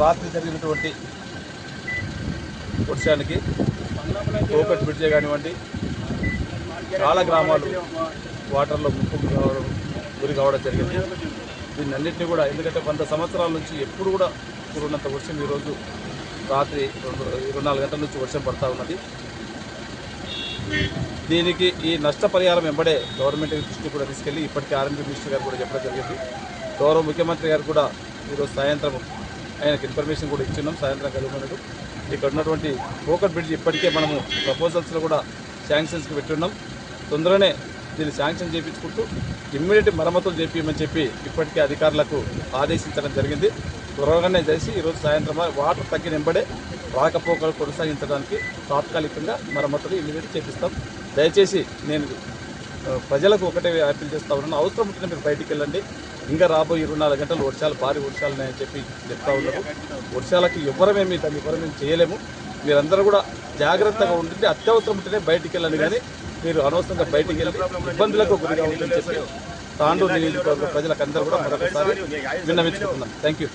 రాత్రి జరిగినటువంటి వర్షానికి కోకట్ బ్రిడ్జే కానివ్వండి చాలా గ్రామాలు వాటర్లో ముప్పు కావడం గురి కావడం జరిగింది. దీన్ని అన్నింటినీ కూడా ఎందుకంటే వంద సంవత్సరాల నుంచి ఎప్పుడు కూడా కురున్నంత వర్షం ఈరోజు రాత్రి రెండు ఇరవై నాలుగు గంటల నుంచి వర్షం పడతా ఉన్నది. దీనికి ఈ నష్టపరిహారం వెంబడే గవర్నమెంట్ దృష్టి కూడా తీసుకెళ్ళి ఇప్పటికే ఆర్ఎంపీ మినిస్టర్ గారు కూడా చెప్పడం జరిగింది. గౌరవ ముఖ్యమంత్రి గారు కూడా ఈరోజు సాయంత్రం ఆయనకి ఇన్ఫర్మేషన్ కూడా ఇచ్చిన్నాం. సాయంత్రం కలుగుతున్నాడు ఇక్కడ ఉన్నటువంటి కోకట్ బ్రిడ్జ్ ఇప్పటికే మనము ప్రపోజల్స్లో కూడా శాంక్షన్స్కి పెట్టున్నాం. తొందరనే దీన్ని శాంక్షన్ చేయించుకుంటూ ఇమ్మీడియట్ మరమ్మతులు చేపించమని చెప్పి ఇప్పటికే అధికారులకు ఆదేశించడం జరిగింది. త్వరగానే చేసి ఈరోజు సాయంత్రం వాటర్ తగ్గిన వెంబడే రాకపోకలు కొనసాగించడానికి తాత్కాలికంగా మరమ్మతులు ఇమ్మీడియట్ చేపిస్తాం. దయచేసి నేను ప్రజలకు ఒకటే అప్పీల్ చేస్తా ఉన్నాను. అవసరం ఉంటే మీరు బయటికి వెళ్ళండి. ఇంకా రాబోయే ఇరవై నాలుగు గంటలు వర్షాలు భారీ వర్షాలు అని చెప్పి చెప్తా ఉన్నారు. వర్షాలకి ఎవరమేమి దాన్ని ఎవరమేమి చేయలేము. మీరందరూ కూడా జాగ్రత్తగా ఉంటుంటే అత్యవసరం ఉంటేనే బయటికి వెళ్ళండి కానీ మీరు అనవసరంగా బయటికి వెళ్ళి ఇబ్బందులకు గురిగా ఉంటుందని చెప్పి తాండూరు నియోజకవర్గ ప్రజలకు అందరూ కూడా మరొకసారి విన్నవించుకుంటున్నాను. Thank you